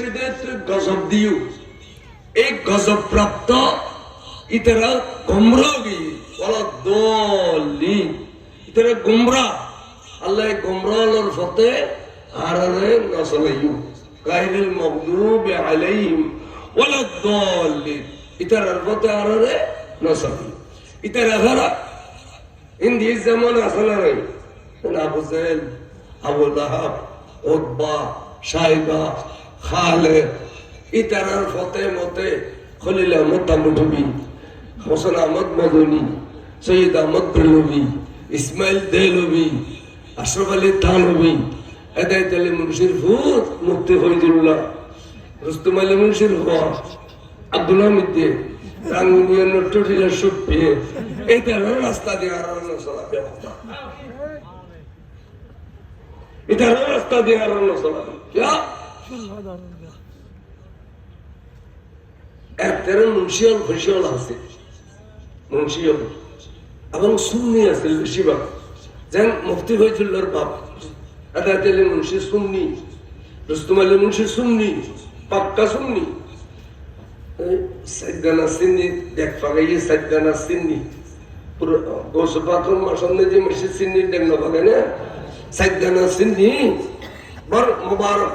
গোষ্ঠীতে গজব দিও। এই গজব প্রাপ্ত ইতারা গুমরাগি ওলা দলি ইতারা গুমরা, আল্লাহ গুমরালর ফতে আরারে নসলাইও গায়রিল মাগদুবি আলাইহিম ওয়ালা দলিন ইতারার ফতে আরারে নসলাইও ইতারা ঘরা হিন্দি যেমন আসলে নাই আবু আবু লাহাব উদ্বা সাইবা খালেদ ইতারার ফতে মতে খলিল আহমদ তামুটবি হোসেন আহমদ মদনী সৈয়দ আহমদ বেলবি, ইসমাইল দেলবি আশরফ আলী থানবি হেদায়ত আলী মুন্সির ভূত মুক্তি ফৈজুল্লাহ রুস্তুম আলী মুন্সির হক আব্দুল হামিদ রাঙ্গুনিয়া নট্টটিলা সুপ্পে, এই তারা রাস্তা দিয়ে আর চলা ব্যবস্থা এটা রাস্তা দিয়ে আর চলা क्या একটারে মুন্সিয়াল ফসিয়াল আছে মুন্সিয়াল এবং সুন্নি আছে বেশিরভাগ যেন মুফতি হয়েছিল বাপ আদাত আলী মুন্সি সুন্নি রুস্তুম আলী মুন্সি সুন্নি পাক্কা সুন্নি সাইদানা সিন্নি দেখ ফাগাইয়ে সাইদানা সিন্নি পুরো গোস পাথর মাসান্নে যে মেশি সিন্নি সিন্নি বর মুবারক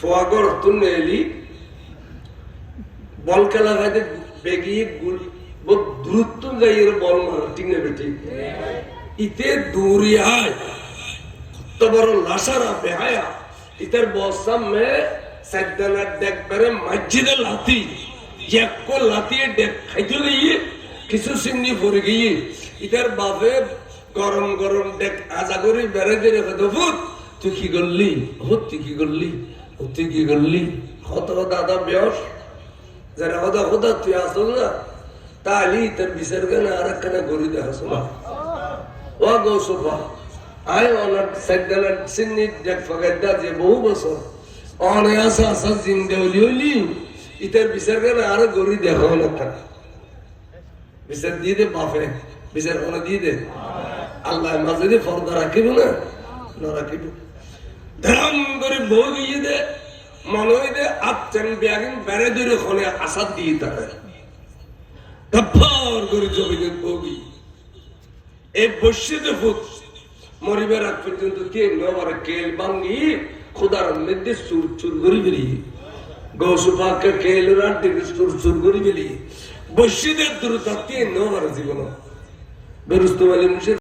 ফোয়াগর তুই এলি বল খেলা খাইতে বেগিয়ে গুল দূরত্ব যাই বল মারা বেটি ইতে দূরিয়ায় তো বড় লাসারা বেহায়া। ইতার বসাম মে সাইদানা দেখ বেরে মসজিদে লাতি এক লাতি দেখ খাইতে গিয়ে কিছু সিন্নি পরে গিয়ে ইতার বাপে গরম গরম দেখ আজা করে বেড়ে দিয়ে রেখে তুই কি করলি? হুত তুই কি করলি? তুই কি করলি কত দাদা বেয়স যারা কথা কথা তুই আসল না তাহলে তার বিচার কেন আর একখানা গড়ি দেখাস না ও গৌসফা আয় সিন্নি দেখ ফাগাইদা যে বহু বছর অনে আসা আসা জিন্দে হলি হলি ইতার বিচার কেন আর গড়ি দেখাও না বিচার দিয়ে দে বাপে বিচার করে দিয়ে দে আল্লাহ মাঝে ফর্দা রাখিব না না রাখিব ধাম করে বউ গিয়ে দে মনে হয় দে আপচান ব্যাগিন বেড়ে ধরে খনে আসাদ দিয়ে তারা। গফার করে জমিনের বগি। এই বসিতে ফুট মরিবার আগ পর্যন্ত কে মধ্যে চুর চুর করি বেরিয়ে গৌসু পাকে কেল চুর চুর করি কে জীবন। বেরুস্তু